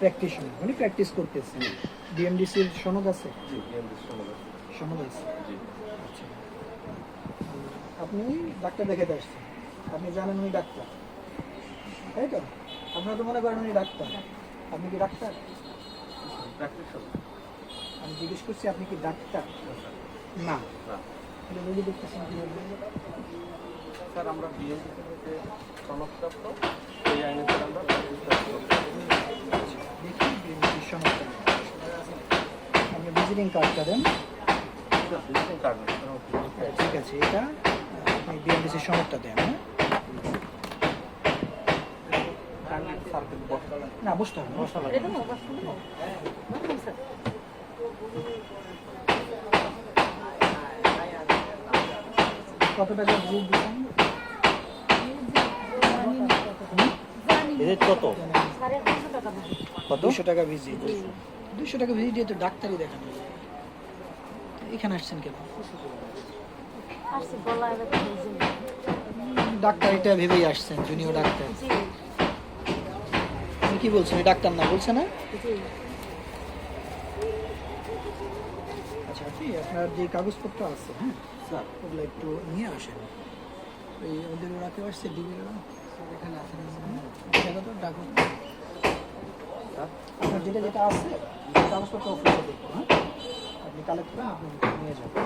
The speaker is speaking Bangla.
প্র্যাকটিশনার মানে প্র্যাকটিস করতেছেন। ডিএমডিসির সনদ আছে? জি বিএমডি সময় সনদ আছে। জি। আচ্ছা। আপনি ডাক্তার দেখাতে আসছেন। আপনি জানেন উনি ডাক্তার। তাই তো? আপনারা তো মনে করেন উনি ডাক্তার। আপনি কি ডাক্তার? আমি জিজ্ঞেস করছি আপনি কি ডাক্তার? না। না রোগী দেখতেছেন স্যার আমরা থেকে সনদপ্রাপ্ত এই আইনে। দেখি আপনি ভিজিটিং কার্ডটা দেন। হ্যাঁ। ঠিক আছে এটা আপনি বিএমডিসির সনদটা দেন হ্যাঁ Candidate স্যারকে বসতে হবে। না বসতে হবে কত টাকা দিচ্ছেন কত? কত? দুশো টাকা ভিজিট দুশো টাকা ভিজিট দিয়ে তো ডাক্তারই দেখানো যায়। এখানে আসছেন কেন? ডাক্তার এটা ভেবেই আসছেন জুনিয়র ডাক্তার। কি বলছেন ডাক্তার না বলছে না? আচ্ছা আপনি আপনার যে কাগজপত্র আছে হ্যাঁ? স্যার। ওগুলো একটু নিয়ে আসেন। ওই ওদের ওরা কেউ আসছে ডিবির এখানে আছেন দেখো তো ডাকুন। আপনার যেটা যেটা আছে কাগজপত্র অফিসে দেখব হ্যাঁ? আপনি কালেক্ট করেন আপনি নিয়ে যাবেন।